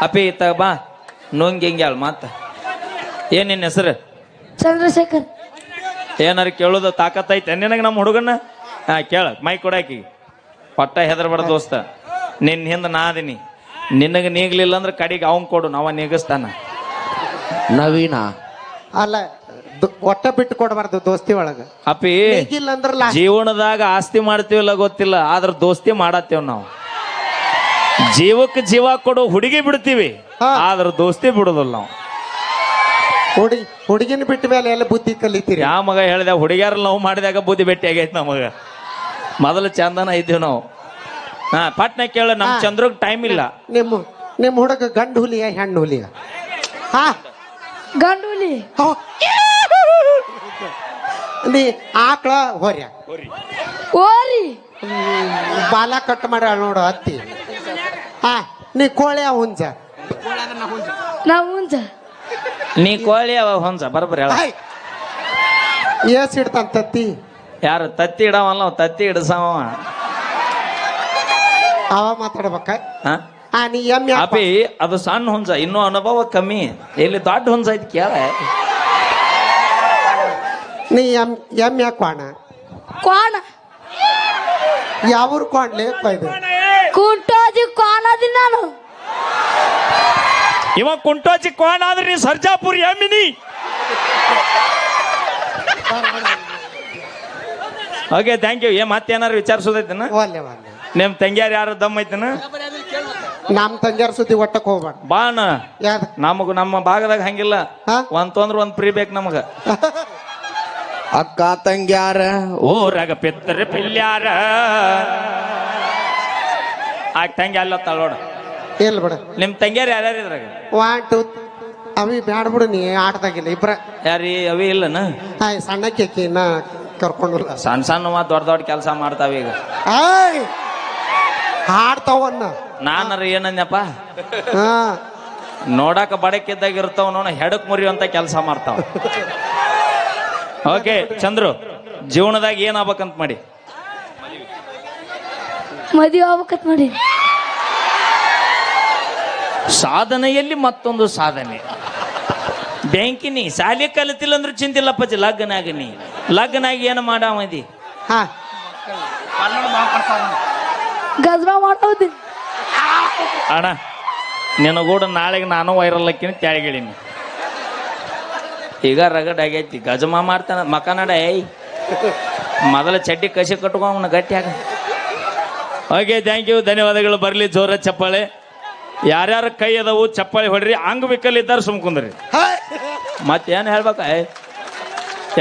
ಅಪಿ ಇತ್ತ ಬಾ. ನುಂಗಿ ಹಿಂಗ್ಯಾಳ ಮತ್ತ ಏನ್ ನಿನ್ನ ಹೆಸರು? ಚಂದ್ರಶೇಖರ್. ಏನಾರು ಕೇಳೋದು ತಾಕತ್ತೈತೆ ನಿನಗೆ ನಮ್ಮ ಹುಡುಗನ ಹಾ ಕೇಳ ಮೈ ಕೊಡಾಕಿ ಪಟ್ಟ ಹೆದರ್ಬಾರ ದೋಸ್ತ. ನಿನ್ನ ಹಿಂದೆ ನಾ ಅದೀನಿ. ನಿನಗೆ ನೀಗ್ಲಿಲ್ಲ ಅಂದ್ರೆ ಕಡೆಗೆ ಅವನ್ ಕೊಡು ನಾವ ನೀಗಿಸ್ತಾನ. ನವೀನ. ಅಲ್ಲ ದು- ಒಟ್ಟ ಬಿಟ್ಟು ಕೊಡಬಾರ್ದು ದೋಸ್ತಿ ಒಳಗ. ಅಪ್ಪಿ ಈಗಿಲ್ಲ ಅಂದ್ರಲ್ಲ ಜೀವನದಾಗ ಆಸ್ತಿ ಮಾಡ್ತೀವಿಲ್ಲ ಗೊತ್ತಿಲ್ಲ ಆದ್ರ ದೋಸ್ತಿ ಮಾಡತ್ತೇವ್ ನಾವು. ಜೀವಕ್ಕೆ ಜೀವ ಕೊಡು ಹುಡುಗಿ ಬಿಡ್ತೀವಿ ಹಾ. ಆದ್ರ ದೋಸ್ತಿ ಬಿಡುದಿಲ್ಲ ನಾವು. ಹುಡುಗಿ ಹುಡುಗಿನ ಬಿಟ್ಟ ಮೇಲೆ ಎಲ್ಲ ಬುದ್ಧಿ ಕಲಿತೀರಿ. ಯಾವ ಮಗ ಹೇಳಿದ ಹುಡುಗಿಯರ ನಾವು ಮಾಡಿದಾಗ ಬುದ್ಧಿ ಭೇಟಿ ಆಗೈತೆ ನಮಗ. ಮೊದಲು ಚಂದನ ಇದ್ದೀವಿ ನಾವು. ಹಾ ಪಟ್ನ ಕೇಳ ನಮ್ ಹಾ. ಚಂದ್ರಗ್ ಟೈಮ್ ಇಲ್ಲ. ನಿಮ್ಮ ನಿಮ್ಮ ಹುಡುಗ ಗಂಡು ಹುಲಿಯ ಹೆಣ್ಣು ಹುಲಿಯ ಹಾ. ಹುಲಿ ಹೋ. ನೀ ಆಕಳ ಹೊರ್ಯ. ಓರಿ ಬಾಲ ಕಟ್ ಮಾಡ್ಯಾಳ ನೋಡು ಹತ್ತಿ ಹಾ ನೀ ಕೋಳಿ ಹುಂಜ. ನಾವು ಹುಂಜ. ನೀ ಕೋಳಿ ಅವ ಹೊಂಸ ಬರಬ್ರಿ ಹೇಳ. ಹಾಯ್ ಏಸ್ ಇಡ್ತಾನ ತತ್ತಿ? ಯಾರು ತತ್ತಿ ಇಡವಲ್ಲ ಅವ ತತ್ತಿ ಇಡಸವ ಅವ. ಮಾತಾಡ್ಬೇಕ? ಹಾ? ಹಾ ನೀ ಎಮ್ಮೆ. ಅಪಿ ಅದು ಸಣ್ಣ ಹುಂಜ ಇನ್ನೂ ಅನುಭವ ಕಮ್ಮಿ. ಇಲ್ಲಿ ದೊಡ್ಡ ಹುಂಜ ಐತಿ ಕೇಳ. ನೀ ಎಂ ಎಮ್ಮೆ ಹಾಕೋಣ ಕ್ವಾಣ? ಯಾವ್ರ ಕೊಂಡ್ಲಿ ಕೊಯ್ದು ಕುಂಟೋಜಿ ಕ್ವಾಣದಿ ನಾನು. ಇವ ಕುಂಟೋಜಿ ಕೋಣ ಆದ್ರೆ ನೀ ಸರ್ಜಾಪುರ್ ಎಮ್ಮಿನಿ ಓಕೆ ಥ್ಯಾಂಕ್ ಯು ಏ ಮತ್ತೇನಾರು ವಿಚಾರಿಸೋದೈತನ? ಒಲ್ಲೆ ಒಲ್ಲೆ ನಿಮ್ ತಂಗ್ಯಾರ ಯಾರು? ದಮ್ಮ ಐತನ? ನಮ್ಮ ತಂಗ್ಯಾರ ಸುದ್ದಿ ಒಟ್ಟಕ್ ಹೋಗ್ಬಾರ್ದು ಬಾಣ. ಯಾವ್ದು ನಮಗ ನಮ್ಮ ಭಾಗದಾಗ ಹಂಗಿಲ್ಲ. ಹಾ? ಒಂದ್ ತೊಂದ್ರ ಒಂದ್ ಫ್ರೀ ಬೇಕು ನಮಗ. ಅಕ್ಕ ತಂಗ್ಯಾರ. ಊರಾಗ ಪಿತ್ತರೆ ಪಿಲ್ಯಾರ. ಆಗ ತಂಗಿ ಅಲ್ಲ ತಳೋಡ ಇಲ್ಲ ಬಿಡ. ನಿಮ್ ತಂಗಿಯಾರು ಯಾರ್ಯಾರ ಇದ್ರಾಗ? ಒನ್ ಟೂ ಅವಿ ಬ್ಯಾಡ ಬಿಡು ನೀ ಆಟದಾಗಿಲ್ಲ ಇಬ್ರ. ಯಾರಿ ಅವಿ ಇಲ್ಲನ? ಹಾಯ್ ಸಣ್ಣ ಕೇಕಿ ನಾ ಕರ್ಕೊಂಡಿಲ್ಲ ಸಣ್ಣ ಸಣ್ಣ ಮಾ ದೊಡ್ಡ ದೊಡ್ಡ ಕೆಲಸ ಮಾಡ್ತಾವ ಈಗ. ಆಯ್ ಹಾಡ್ತಾವನ್ನ ನಾನು ಏನಂದ್ಯಪ್ಪ ಹಾ. ನೋಡಾಕ ಬಡಕಿದ್ದಾಗ ಇರ್ತಾವ ನೋಡ ಹೆಡಕ್ ಮುರಿಯುವಂತ ಕೆಲಸ ಮಾಡ್ತಾವ. ಓಕೆ ಚಂದ್ರು ಜೀವನದಾಗ ಏನ್ ಆಗ್ಬೇಕಂತ ಮಾಡಿ? ಮದುವೆ ಆಗ್ಬೇಕಂತ ಮಾಡಿ ಸಾಧನೆಯಲ್ಲಿ ಮತ್ತೊಂದು ಸಾಧನೆ. ಬ್ಯಾಂಕಿನಿ ಶಾಲೆ ಕಲಿತಿಲ್ಲ ಅಂದ್ರೆ ಚಿಂತಿಲ್ಲಪ್ಪ ಲಗ್ನ ಆಗನಿ ಲಗ್ನ ಆಗಿ ಏನು ಮಾಡಾಮದಿ ಹಾ. ಗಜ್ಮಾ ಮಾಡೋದಿ ಅಣ್ಣ ನಿನಗೂಡ ನಾಳೆಗೆ ನಾನು ವೈರಲ್ ಹಾಕಿನ ತೆಳಗಿಳೀನಿ. ಈಗ ರಗಡ್ ಆಗೈತಿ ಗಜಮಾ ಮಾಡ್ತಾನ ಮಕ ನಡ ಏಯ್. ಮೊದಲ ಚಡ್ಡಿ ಕಸಿ ಕಟ್ಕೊಂಡ್ ಗಟ್ಟಿ ಆಗ ಓಕೆ ಥ್ಯಾಂಕ್ ಯು ಧನ್ಯವಾದಗಳು. ಬರಲಿ ಜೋರ ಚಪ್ಪಾಳೆ. ಯಾರ್ಯಾರ ಕೈ ಅದಾವು ಚಪ್ಪಾಳಿ ಹೊಡ್ರಿ ಅಂಗವಿಕಲ್ ಇದ್ದಾರೆ ಸುಮ್ಕುಂದ್ರಿ. ಮತ್ತೇನು ಹೇಳ್ಬೇಕ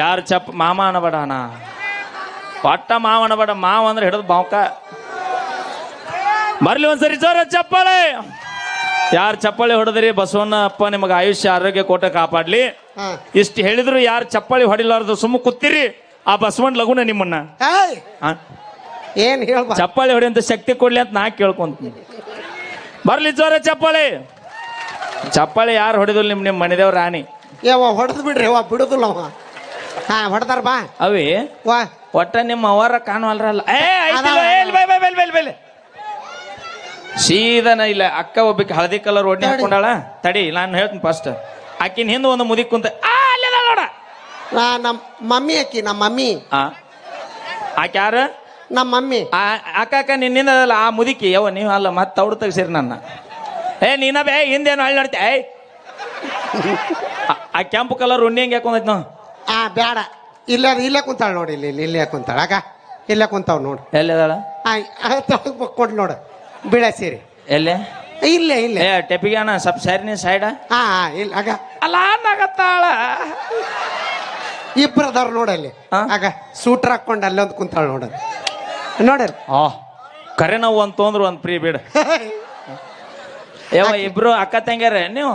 ಯಾರು ಚಪ್ಪ ಮಾಮ ಅನ್ನಬೇಡ ಅಣ್ಣ. ಒಟ್ಟ ಮಾವ ಅನ್ನಬೇಡ ಮಾವ ಅಂದ್ರೆ ಹಿಡಿದು ಬಾವ್ಕ. ಬರ್ಲಿ ಒಂದ್ಸರಿ ಜೋರ ಚಪ್ಪಾಳೆ. ಯಾರು ಚಪ್ಪಾಳಿ ಹೊಡೆದ್ರಿ ಬಸವಣ್ಣ ಅಪ್ಪ ನಿಮಗೆ ಆಯುಷ್ಯ ಆರೋಗ್ಯ ಕೋಟ ಕಾಪಾಡ್ಲಿ. ಇಷ್ಟು ಹೇಳಿದ್ರು ಯಾರು ಚಪ್ಪಾಳಿ ಹೊಡಿಲಾರ್ದು ಸುಮ್ಮ ಕೂತಿರಿ ಆ ಬಸವಣ್ಣ ಲಗುನ ನಿಮ್ಮನ್ನ. ಏನ್ ಚಪ್ಪಾಳಿ ಹೊಡೆಯಂತ ಶಕ್ತಿ ಕೊಡ್ಲಿ ಅಂತ ನಾ ಕೇಳ್ಕೊಂತೀನಿ. ಬರ್ಲಿ ಜೋರ ಚಪ್ಪಾಳಿ ಚಪ್ಪಾಳಿ ಯಾರು ಹೊಡೆದಿಲ್ಲ ನಿಮ್ ನಿಮ್ ಮನೆದೇವ್ ರಾಣಿ? ಯಾವ ಹೊಡೆದ್ ಬಿಡ್ರಿ ಅವ ಬಿಡುದಿಲ್ಲ ಅವ ಹಾ ಹೊಡೆದಾರ ಬಾ. ಅವಿ ವಾ. ಒಟ್ಟ ನಿಮ್ಮ ಅವರ ಕಾಣುವಲ್ರಲ್ಲ. ಏ ಐತಿಲ್ಲ, ಏ, ಇಲ್ಲಿ bye, bye, bye, bye, bye, bye. ಸೀದಾ ಇಲ್ಲ ಅಕ್ಕ ಒಬ್ಬಕ್ಕೆ ಹಳದಿ ಕಲರ್ ಒಡ್ನೆ ಹಾಕೊಂಡಾಳ. ತಡಿ ನಾನು ಹೇಳ್ತೀನಿ ಫಸ್ಟ್ ಆಕಿನ ಹಿಂದೆ ಒಂದು ಮುದಿ ಕುಂತ ಆ ಅಲ್ಲೇ ಅದಾಳ್ ನೋಡ. ನಾ ನಮ್ಮ ಮಮ್ಮಿ ಅಕ್ಕಿ ನಮ್ಮ ಮಮ್ಮಿ. ಆ. ಆಕೆ ಯಾರು? ನಮ್ಮ ಮಮ್ಮಿ. ಆ ಅಕ್ಕ ಅಕ್ಕ ನಿನ್ನಿಂದ ಅದಲ್ಲ ಆ ಮುದುಕಿ ಯವ ನೀವು ಅಲ್ಲ ಮತ್ತೆ ಅವ್ರು ತೆಗ್ಸಿರಿ ನನ್ನ. ಏ ನೀನ ಬೇ ಹಿಂದೇನು ಹಳ್ಳಿ ನೋಡ್ತಿ ಏಯ್. ಆ- ಕೆಂಪು ಕಲರ್ ಉಣ್ಣಿ ಹೆಂಗೆ ಹಾಕೊಂಡೈತ್ ನಾವು ಆ ಬೇಡ ಇಲ್ಲ ಇಲ್ಲೇ ಕುಂತಾಳ ನೋಡಿ ಇಲ್ಲಿ ಇಲ್ಲಿ ಇಲ್ಲೇ ಕುಂತಾಳ. ಅಕ್ಕ ಇಲ್ಲೇ ಕುಂತಾವ್ ನೋಡು. ಎಲ್ಲಿದಾಳ ಬಕ್ಕೊಂಡು ನೋಡು. ಬಿಳೆ ಸೀರೆ. ಎಲ್ಲೇ? ಇಲ್ಲೇ ಇಲ್ಲೇ. ಏ ಟೆಪಿಗೆ ಅಣ್ಣ ಸ್ವಲ್ಪ ಸೈಡ್ನಿ ಸೈಡ. ಹಾ ಇಲ್ಲ ಅಗ ಅಲ್ಲ ನಗತ್ತಾಳ ಇಬ್ರದವ್ರು ನೋಡಲ್ಲಿ? ಆಗ ಸೂಟ್ರ್ ಹಾಕೊಂಡು ಅಲ್ಲೊಂದು ಕುಂತಾಳ ನೋಡ ನೋಡಲ್ ಆ ಕರೆ ನಾವು ಅಂತ ತೊಂದ್ರೆ ಒಂದು ಫ್ರೀ ಬಿಡ. ಯಾವ ಇಬ್ರು ಅಕ್ಕ ತಂಗ್ಯಾರ ನೀವು?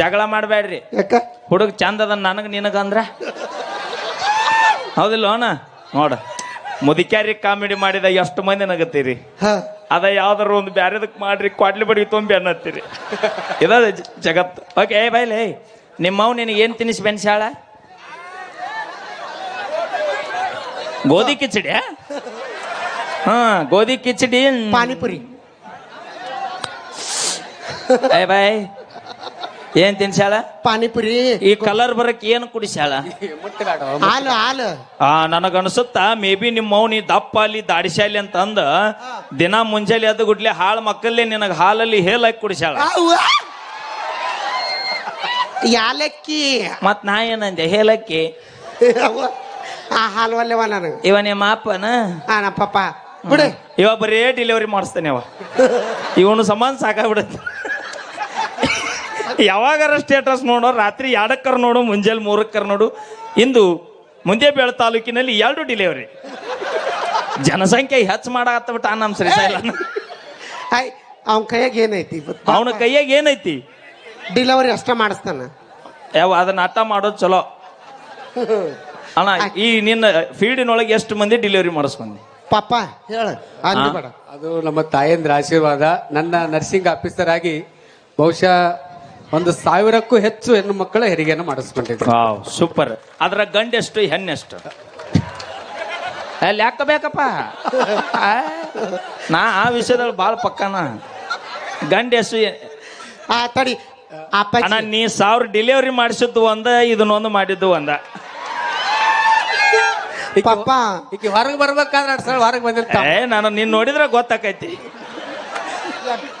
ಜಗಳ ಮಾಡಬೇಡ್ರಿ ಯಾಕ? ಹುಡುಗ ಚಂದ ಅದ ನನಗ ನಿನಗಂದ್ರ ಹೌದಿಲ್ಲ ಅಣ್ಣ? ನೋಡ ಮುದಿಕ್ಯಾರಿ ಕಾಮಿಡಿ ಮಾಡಿದ ಎಷ್ಟು ಮಂದಿ ನಗತ್ತೀರಿ? ಅದ ಯಾವ್ದಾರು ಒಂದು ಬ್ಯಾರೆದಕ್ಕೆ ಮಾಡ್ರಿ ಕ್ವಾಡ್ಲಿ ಬಡಿ ತುಂಬಿ ಅನ್ನತ್ತೀರಿ. ಇದ ಜಗತ್ತು ಓಕೆ ಏ ಬೈಲೆ ನಿಮ್ಮವ್ ನಿನಗೆ ಏನ್ ತಿನ್ನಿಸಿ ಬೆನ್ಸಾಳ ಗೋಧಿ ಕಿಚಡಿ ಹಾ ಗೋಧಿ ಕಿಚಡಿ ಪಾನಿಪುರಿ. ಏ ಬಾಯ್ ಏನ್ ತಿನ್ಸಾಳ ಪಾನಿಪುರಿ. ಈ ಕಲರ್ ಬರಕ್ ಏನು ಕುಡಿಸ್ಯಾಳ ಹಾಲು ಹಾಲು. ಆ ನನಗನ್ಸುತ್ತ ಮೇ ಬಿ ನಿಮ್ಮ ಮೌನಿ ದಪ್ಪ ಅಲ್ಲಿ ದಾಡಿಸ್ಯಾಲಿ ಅಂತ ಅಂದ ದಿನ ಮುಂಜಾನೆ ಅದು ಗುಡ್ಲೆ ಹಾಳು ಮಕ್ಕಳಲ್ಲಿ ನಿನಗ ಹಾಲಲ್ಲಿ ಹೇಲಾಕಿ ಕುಡಿಸ್ಯಾಳ! ಯಾಲಕ್ಕಿ. ಮತ್ ನಾ ಏನಂದೆ ಹೇಲಕ್ಕಿ. ಆ ಹಾಲು ಅಲ್ಲೇವ ನನಗೆ ಇವ ನಿಮ್ಮ ಅಪ್ಪನ? ಆ ನಮ್ಮ ಪಪ್ಪ. ಬಿಡು. ಇವ ಬರೇ ಡೆಲಿವರಿ ಮಾಡಿಸ್ತಾನೆ ಅವ. ಇವನು ಸಮಾನ ಸಾಕಾಗ್ಬಿಡುತ್ತೆ. ಯಾವಾಗಾರ ಸ್ಟೇಟಸ್ ನೋಡೋ ರಾತ್ರಿ ಎರಡಕ್ಕರ್ ನೋಡು ಮುಂಜಾನೆ ಮೂರಕ್ಕರ್ ನೋಡು. ಇಂದು ಮುಂದೇಬೇಳ ತಾಲೂಕಿನಲ್ಲಿ ಎರಡು ಡೆಲಿವರಿ ಜನಸಂಖ್ಯೆ ಹೆಚ್ಚು ಮಾಡಾಕತ್ತಬಿಟ್ಟ ನಮ್ಮ ಶ್ರೀಶೈಲ ಐ ಅವನ ಕೈಯಾಗ ಏನೈತಿ ಅವನ ಕೈಯಾಗ ಏನೈತಿ? ಡಿಲೆವರಿ ಅಷ್ಟ ಮಾಡಿಸ್ತಾನ. ಯಾವ ಅದನ್ನ ಅಟ್ಟ ಮಾಡೋದು ಚಲೋ. ಅಣ್ಣ ಈ ನಿನ್ನ ಫೀಲ್ಡಿನೊಳಗೆ ಎಷ್ಟು ಮಂದಿ ಡೆಲಿವರಿ ಮಾಡಿಸ್ಕೊಂಡಿ? ಪಾಪ ಹೇಳ ಅಂದಿ ಬೇಡ. ಅದು ನಮ್ಮ ತಾಯಂದ್ರ ಆಶೀರ್ವಾದ. ನನ್ನ ನರ್ಸಿಂಗ್ ಆಫೀಸರ್ ಆಗಿ ಬಹುಶಃ ಒಂದು ಸಾವಿರಕ್ಕೂ ಹೆಚ್ಚು ಹೆಣ್ಣು ಮಕ್ಕಳ ಹೆರಿಗೆಯನ್ನು ಮಾಡಿಸ್ಕೊಂಡಿದ್ರು ವಾವ್ ಸೂಪರ್ ಅದರ ಗಂಡೆಷ್ಟು ಹೆಣ್ಣೆಷ್ಟು? ಅಲ್ಲಿ ಯಾಕೆ ಬೇಕಪ್ಪ. ಆ, ನಾ ಆ ವಿಷಯದಲ್ಲಿ ಭಾಳ ಪಕ್ಕನ. ಗಂಡೆಷ್ಟು ಆ ತಡಿ ಅಣ್ಣ ನೀ ಸಾವಿರ ಡೆಲಿವರಿ ಮಾಡಿಸಿದ್ದು ಒಂದ ಇದನ್ನೊಂದು ಮಾಡಿದ್ದು ಒಂದ. ಪಪ್ಪ ಈಗ ಹೊರಗೆ ಬರ್ಬೇಕಾದ್ರೆ ಸರ್ ಸಲ ಹೊರಗೆ ಬಂದಿರ್ತ ಏ ನಾನು ನೀನ್ ನೋಡಿದ್ರೆ ಗೊತ್ತಾಕೈತಿ.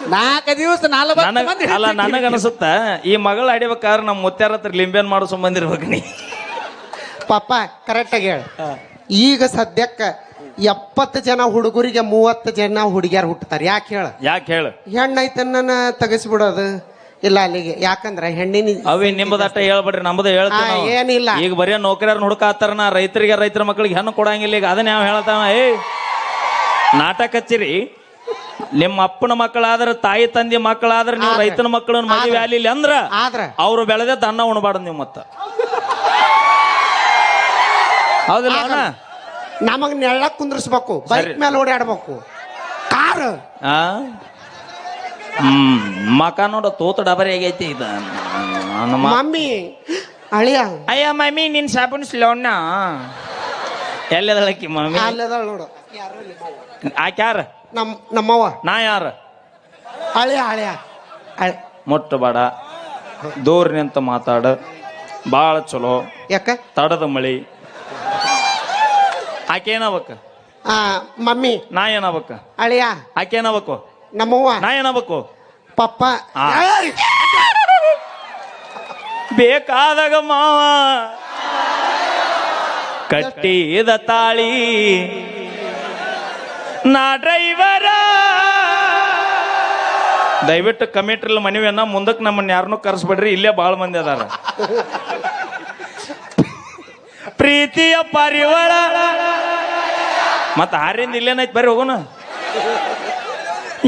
ನಾಲ್ಕು ದಿವಸ ನಾಲ್ಕು ನನಗ ಅಲ್ಲ ನನಗ ಅನ್ಸುತ್ತ ಈ ಮಗಳ ಅಡಿಬೇಕಾದ್ರೆ ನಮ್ಮ ಮುತ್ಯಾರ ಹತ್ರ ಲಿಂಬೆನ್ ಮಾಡಿಸ್ಕೊಂಡ್ ಬಂದಿರ್ಬೇಕು ನೀ. ಪಪ್ಪ ಕರೆಕ್ಟಾಗಿ ಹೇಳ. ಈಗ ಸದ್ಯಕ್ಕ ಎಪ್ಪತ್ತು ಜನ ಹುಡುಗರಿಗೆ ಮೂವತ್ತು ಜನ ಹುಡುಗಿಯರು ಹುಟ್ಟುತ್ತಾರೆ. ಯಾಕೆ ಹೇಳ? ಯಾಕೆ ಹೇಳು? ಹೆಣ್ಣೈತನ್ನ ತೆಗೆಸ್ಬಿಡೋದು. ಇಲ್ಲ ಅಲ್ಲಿಗೆ. ಯಾಕಂದ್ರೆ ಹೆಣ್ಣಿನ ಅವಿ ನಿಮ್ಮದಟ್ಟ ಹೇಳ್ಬೇಡ್ರಿ ನಮ್ಮದು ಹೇಳ್ತೀವಿ ಆ, ನಾವು. ಏನಿಲ್ಲ. ಈಗ ಬರೀ ನೌಕರ್ಯಾರ ಹುಡುಕಾತಾರ ನಾ ರೈತರಿಗೆ ರೈತರ ಮಕ್ಕಳಿಗೆ ಹೆಣ್ಣು ಕೊಡಂಗಿಲ್ಲ ಈಗ ಅದನ್ನ ಯಾವ ಹೇಳ್ತಾವ ಏ ನಾಟಕ ಹಚ್ಚಿರಿ. ನಿಮ್ಮ ಅಪ್ಪನ ಮಕ್ಕಳಾದ್ರ ತಾಯಿ ತಂದೆ ಮಕ್ಕಳಾದ್ರ ನೀವು ಆದ್ರೆ- ರೈತನ ಮಕ್ಕಳನ್ನ ಮದುವೆ ಆದ್ರೆ- ಆಗ್ಲಿಲ್ಲ ಅಂದ್ರ ಆದ್ರ. ಅವ್ರು ಬೆಳೆದ ಅನ್ನ ಉಣಬಾರ್ದು ನೀವು ಮತ್ತ. ಹೌದಿಲ್ಲ ಅಣ್ಣ ನಮಗ್ ನೆಳ್ಳಕ್ ಕುಂದ್ರಿಸ್ಬೇಕು. ಬೈಕ್ ಸರಿ. ಮೇಲೆ ಓಡಾಡ್ಬೇಕು. ಕಾರ್. ಆ? ಹ್ಮ್ ಮಕ ನೋಡ ತೋತ ಡಬರಿ ಆಗೈತಿ ಇದು ನನ್ನ ಮ- ಮಮ್ಮಿ ಅಳಿಯ. ಅಯ್ಯ ಮಮ್ಮಿ ನಿನ್ ಸಾಬೂನ್ ಸ್ಲೋಣ್ಣ ಎಲ್ಲದಳಕ್ಕಿ ಮಮ್ಮಿ? ಅಲ್ಲದ ನೋಡು. ಆಕ್ಯಾರ ನಮ್ ನಮ್ಮವ್ವ. ನಾ ಯಾರ? ಅಳಿಯ ಅಳಿಯ. ಅಳಿ ಮುಟ್ಟಬೇಡ ದೂರ ನಿಂತ ಮಾತಾಡ. ಭಾಳ ಚಲೋ. ಯಾಕ? ತಡದ ಮಳಿ. ಆಕೆ ಏನಾಗ್ಬೇಕ ಆ ಮಮ್ಮಿ. ನಾ ಏನಾಗ್ಬೇಕ ಅಳಿಯ. ಆಕೆ ನಮ್ಮವ್ವ ನಾ ಏನಬೇಕು ಪಪ್ಪ. ಆ. ಏಯ್! ಬೇಕಾದಾಗ ಮಾವ. ಕಟ್ಟಿದ ತಾಳಿ. ನಾ ಡ್ರೈವರ ದಯವಿಟ್ಟು ಕಮಿಟ್ರಿಲ್ ಮನವಿಯನ್ನ ಮುಂದಕ್ಕೆ ನಮ್ಮನ್ನ ಯಾರನ್ನೂ ಕರೆಸ್ಬೇಡ್ರಿ. ಇಲ್ಲೇ ಭಾಳ ಮಂದಿ ಅದಾರ. ಪ್ರೀತಿಯ ಪರಿವಾರ. ಮತ್ತೆ ಆರಿಂದ ಇಲ್ಲೇನೈತಿ ಬರ್ರಿ ಹೋಗೋಣ.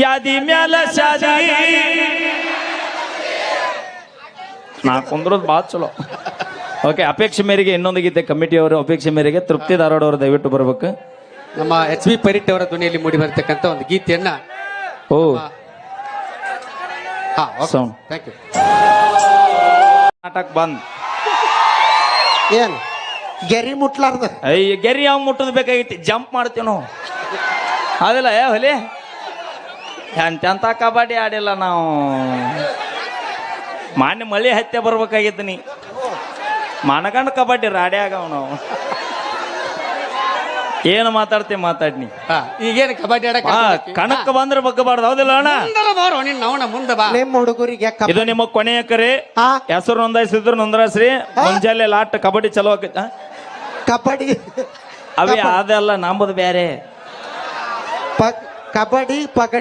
ಯಾದಿ ಮ್ಯಾಲ ಶಾದಿ ನಾ ಕುಂದ್ರೋದು ಭಾಳ ಚಲೋ. ಓಕೆ ಅಪೇಕ್ಷೆ ಮೇರೆಗೆ ಇನ್ನೊಂದು ಗೀತೆ ಕಮಿಟಿಯವರು ಅಪೇಕ್ಷೆ ಮೇರೆಗೆ ತೃಪ್ತಿ ಧಾರವಾಡ ಅವರು ದಯವಿಟ್ಟು ಬರ್ಬೇಕು. ನಮ್ಮ ಎಚ್ ಬಿ ಪರಿಟ್ ಅವರ ಧ್ವನಿಯಲ್ಲಿ ಮೂಡಿ ಬರತಕ್ಕಂಥ ಒಂದು ಗೀತೆಯನ್ನ ಓ. ಹಾ Sound. ಥ್ಯಾಂಕ್ ಯು ನಾಟಕ ಬಂದ್. ಏನ್? ಗೆರಿ ಮುಟ್ಲಾರ್ದ? ಅಯ್ಯ ಗೆರಿ ಯಾವ ಮುಟ್ಟದ್ ಬೇಕಾಗಿತ್ತು? ಜಂಪ್ ಮಾಡ್ತೀವಿ ನಾವು ಅದಲ್ಲ ಹೊಲಿ? ಎಂತೆಂತ ಕಬಡ್ಡಿ ಆಡಿಲ್ಲ ನಾವು. ಮಾನ್ಯ ಮಳೆ ಹತ್ಯೆ ಬರ್ಬೇಕಾಗಿತ್ತು ನೀ. ಮನಗಂಡ ಕಬಡ್ಡಿ ರಾಡಿ ಆಗವ ನಾವು. ಏನು ಮಾತಾಡ್ತೀವಿ ಮಾತಾಡ್ನಿ ಹಾ ಈಗೇನು ಕಬಡ್ಡಿ ಆಡಕ್ ಕಣಕ್ ಬಂದ್ರೆ ಬಗ್ಗಬಾರ್ದು ಹೌದಿಲ್ಲ ಅಣ್ಣ? ಬಾರೋ ಮುಂದೆ ಬಾ. ನಿಮ್ಮ ಹುಡುಗರಿಗೆ ಕಬ- ಇದು ನಿಮ್ಮ ಕೊನೆಯ ಕರೆ. ಆ ಹೆಸರು ನೋಂದಾಯಿಸಿದ್ರು ನೋಂದಾಯಿಸ್ರಿ ಮುಂಜಾನೆ ಲಾಟ್ ಕಬಡ್ಡಿ ಚಲೋ ಆಕೈತ ಕಬಡ್ಡಿ. ಅವೇ ಅದೆಲ್ಲ ನಂಬುದು ಬೇರೆ ಪ- ಕಬಡ್ಡಿ ಪಗಡಿ